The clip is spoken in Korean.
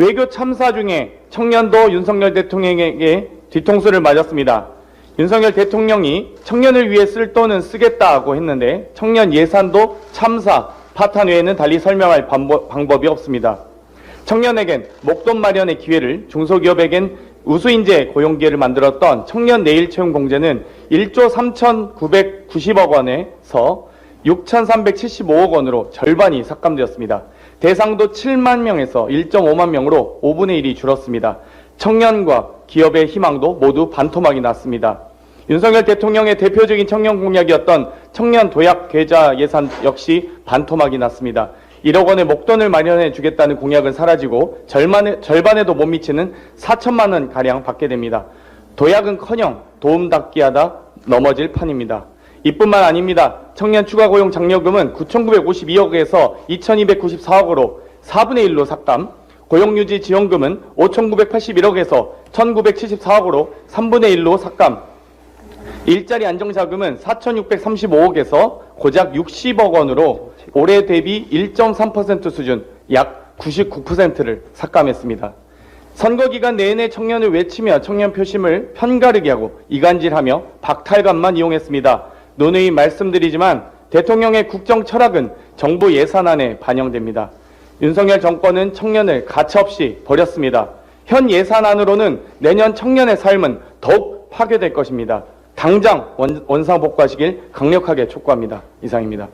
외교 참사 중에 청년도 윤석열 대통령에게 뒤통수를 맞았습니다. 윤석열 대통령이 청년을 위해 쓸 돈은 쓰겠다고 했는데 청년 예산도 참사, 파탄 외에는 달리 설명할 방법, 방법이 없습니다. 청년에겐 목돈 마련의 기회를 중소기업에겐 우수인재 고용 기회를 만들었던 청년 내일 채용 공제는 1조 3,990억 원에서 6,375억 원으로 절반이 삭감되었습니다. 대상도 7만 명에서 1.5만 명으로 5분의 1이 줄었습니다. 청년과 기업의 희망도 모두 반토막이 났습니다. 윤석열 대통령의 대표적인 청년 공약이었던 청년 도약 계좌 예산 역시 반토막이 났습니다. 1억 원의 목돈을 마련해 주겠다는 공약은 사라지고 절반에, 절반에도 못 미치는 4천만 원 가량 받게 됩니다. 도약은커녕 도움 닫기 하다 넘어질 판입니다. 이뿐만 아닙니다. 청년 추가 고용 장려금은 9,952억에서 2,294억으로 4분의 1로 삭감, 고용유지 지원금은 5,981억에서 1,974억으로 3분의 1로 삭감, 일자리 안정자금은 4,635억에서 고작 60억 원으로 올해 대비 1.3% 수준 약 99%를 삭감했습니다. 선거 기간 내내 청년을 외치며 청년 표심을 편가르게 하고 이간질하며 박탈감만 이용했습니다. 논의 말씀드리지만 대통령의 국정 철학은 정부 예산안에 반영됩니다. 윤석열 정권은 청년을 가차없이 버렸습니다. 현 예산안으로는 내년 청년의 삶은 더욱 파괴될 것입니다. 당장 원, 원상복구하시길 강력하게 촉구합니다. 이상입니다.